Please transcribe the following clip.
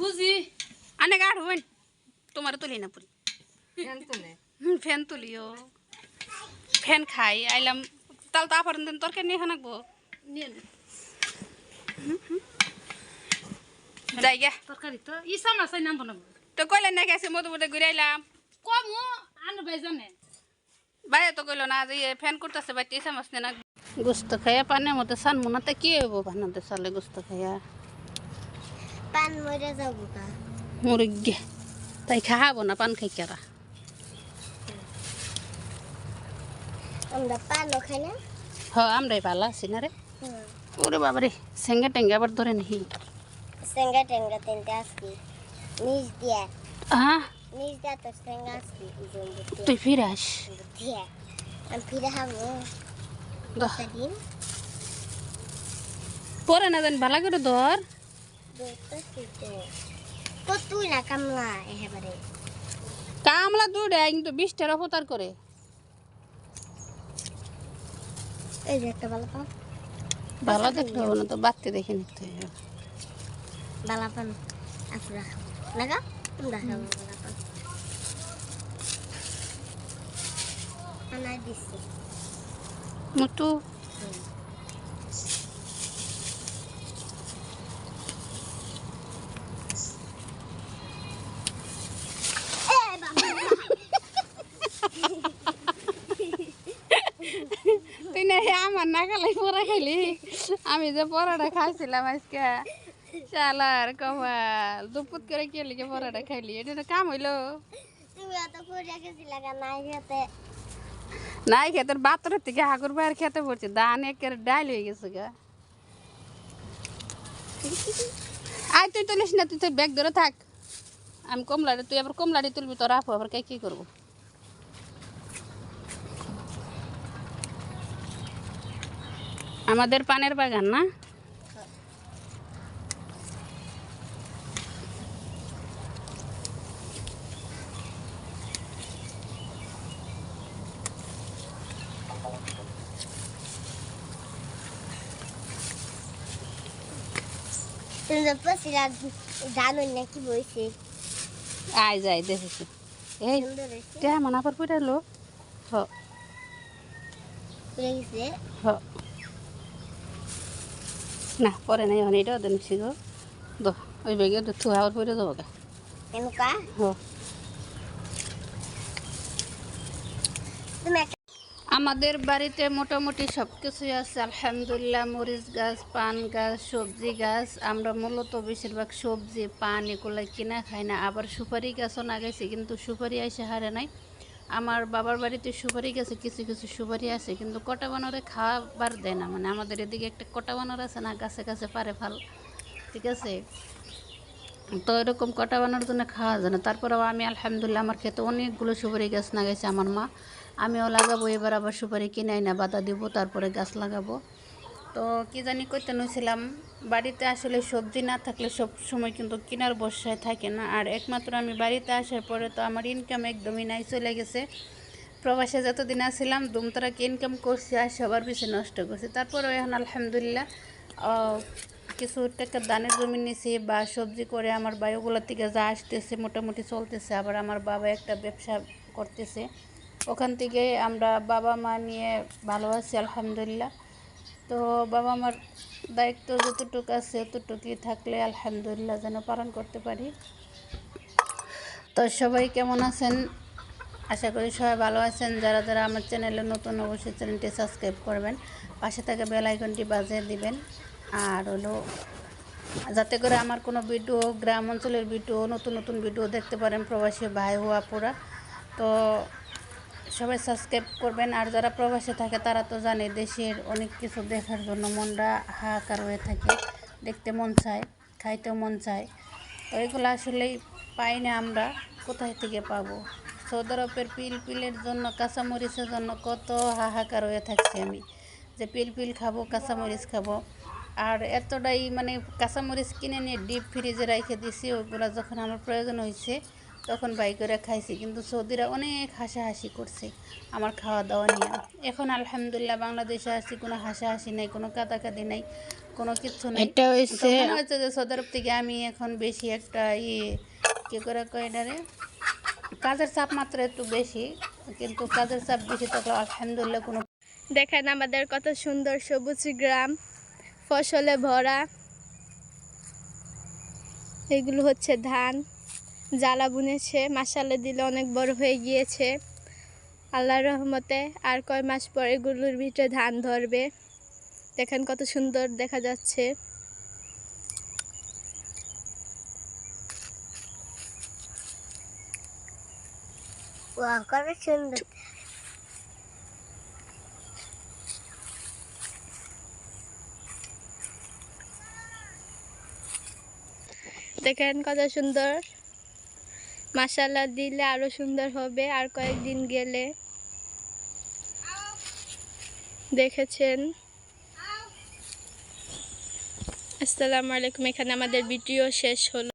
বুঝি। আনে গাঢ় হইন তোমার তুলি না পুরি। ফ্যান তুলিও। ফ্যান খাই আইলাম। তাহলে তো আপার দিন তরকারি নিয়ে খানাকবো। যাই গে। তরকারি তো ইসা মাছ নাম বানাবো তো কইলেন না গেছে মধু মধু ঘুরে আইলাম? কমু আনু ভাই জানে। বাইরে তো কইলো না যে ফ্যান করতেছে বাই টিসা মাছ না। গোস্ত খাইয়া পানের মধ্যে সান মনাতে কি হইব? বানাতে চালে গোস্ত খাইয়া। পান মরে যাব কা মুরগি। তাই খাহাবো না পান খাই কেরা? আমরা পানও খাই না হ আমরাই ভালো আছি না রে? ওরে বাবারে সেঙ্গা টেঙ্গা আবার ধরে নিহি। সেঙ্গা টেঙ্গা তিনটে আসবি। নিজ দিয়া। আহ। নিজ দিয়া তো সেঙ্গা আসবি তুই ফিরে আস। আমি ফিরে খাব। দিন পরে না জানি ভালো করে ধর। দুটো না কামলা একেবারে কামলা দূরে কিন্তু বিশটার অবতার করে। এই যে একটা বালা পান। ভালো দেখতে হবে না তো বাড়তে দেখে নিতে হবে। বালা পান আপুরা খাব না গা তোমরা খাব বালা পান। দিচ্ছি মতো তুই না হে আমার না খালাই পরা খাইলি? আমি যে পরাটা খাইছিলাম আজকে চালার কমাল দুপুত করে কে লিখে পরাটা খাইলি? এটা তো কাম হইল। নাই খেতে? বাতরের থেকে হাগুর বাইর খেতে পড়ছে। ধান একের ডাইল হয়ে গেছে গা। আয় তুই তুলিস না তুই তোর ব্যাগ ধরে থাক। আমি কমলাড়ি তুই আবার কমলাড়ি তুলবি তোর আপু আবার কে কি করব? আমাদের পানের বাগান না? নাকি বইছে আয় যাই দেখেছি। এই মনে পর পুরালো হ। না পরে নাই হন এটা ওদের নিছি গো। দো ওই ব্যাগে থু পরে আমাদের বাড়িতে মোটামুটি সব কিছুই আছে আলহামদুলিল্লাহ মরিচ গাছ পান গাছ সবজি গাছ। আমরা মূলত বেশিরভাগ সবজি পান এগুলো কিনা খাই না আবার সুপারি গাছও লাগাইছি কিন্তু সুপারি এসে হারে নাই। আমার বাবার বাড়িতে সুপারি গাছে, কিছু কিছু সুপারি আছে, কিন্তু কটা বানরে খাবার দেয় না। মানে আমাদের এদিকে একটা কটা বানর আছে না, গাছে গাছে পারে ফাল ঠিক আছে? তো এরকম কটা বানানোর জন্য খাওয়া যায় না। তারপরেও আমি আলহামদুলিল্লাহ, আমার খেতে অনেকগুলো সুপারি গাছ লাগাইছে আমার মা। আমিও লাগাবো, এবার আবার সুপারি কিনাই না বাধা দিব, তারপরে গাছ লাগাবো। তো কি জানি করতে নছিলাম, বাড়িতে আসলে সবজি না থাকলে সব সময় কিন্তু কেনার বর্ষায় থাকে না। আর একমাত্র আমি বাড়িতে আসার পরে তো আমার ইনকাম একদমই নাই, চলে গেছে। প্রবাসে যতদিন আসছিলাম দুমতারাকে ইনকাম করছি আর সবার পিছিয়ে নষ্ট করছি। তারপরেও এখন আলহামদুলিল্লাহ কিছু টাকা দানের জমি নিয়েছি বা সবজি করে আমার বায়ুগুলোর থেকে যা আসতেছে মোটামুটি চলতেছে। আবার আমার বাবা একটা ব্যবসা করতেছে। ওখান থেকে আমরা বাবা মা নিয়ে ভালো আছি, আলহামদুলিল্লাহ। তো বাবা মার দায়িত্ব যতটুকু আছে ততটুকুই থাকলে আলহামদুলিল্লাহ যেন পালন করতে পারি। তো সবাই কেমন আছেন? আশা করি সবাই ভালো আছেন। যারা যারা আমার চ্যানেলে নতুন অবশ্যই চ্যানেলটি সাবস্ক্রাইব করবেন, পাশে থাকা বেল আইকনটি বাজিয়ে দিবেন। আর হলো, যাতে করে আমার কোনো ভিডিও, গ্রাম অঞ্চলের ভিডিও, নতুন নতুন ভিডিও দেখতে পারেন প্রবাসী ভাই ও আপুরা। তো সবাই সাবস্ক্রাইব করবেন। আর যারা প্রবাসে থাকে, তারা তো জানে দেশের অনেক কিছু দেখার জন্য মনটা হাহাকার হয়ে থাকে, দেখতে মন চায়, খাইতেও মন চায়। তো এগুলো আসলেই পাই না আমরা, কোথায় থেকে পাবো? সৌদি আরবের পিলপিলের জন্য, কাঁচামরিচের জন্য কত হাহাকার হয়ে থাকছি আমি। যে পিল পিল খাব, কাঁচামরিচ খাব। আর এতটাই মানে কাঁচামরিচ কিনে নিয়ে ডিপ ফ্রিজে রেখে দিছি, ওগুলো যখন আমার প্রয়োজন হয়েছে তখন বাই করে খাইছি কিন্তু সৌদিরা অনেক হাসাহাসি করছে আমার খাওয়া দাওয়া নিয়ে। এখন আলহামদুলিল্লাহ বাংলাদেশে আসছি কোনো হাসাহাসি নাই কোনো কাদাকাদি নাই কোনো কিছু নেই। এটা মনে হচ্ছে যে সৌদি আরব থেকে আমি এখন বেশি একটা ই কি করে কয়টারে কাজের চাপ মাত্রা একটু বেশি কিন্তু কাজের চাপ বেশি থাকলে আলহামদুলিল্লাহ কোনো দেখেন আমাদের কত সুন্দর সবুজ গ্রাম ফসলে ভরা। এগুলো হচ্ছে ধান। জ্বালা বুনেছে মাসালে দিলে অনেক বড় হয়ে গিয়েছে। আল্লাহর রহমতে আর কয় মাস পর এগুলোর ভিতরে ধান ধরবে। দেখেন কত সুন্দর দেখা যাচ্ছে। কত সুন্দর। দেখেন কত সুন্দর। মাসাল্লা দিলে আরও সুন্দর হবে। আর কয়েকদিন গেলে দেখেছেন। আসসালামু আলাইকুম, এখানে আমাদের ভিডিও শেষ হলো।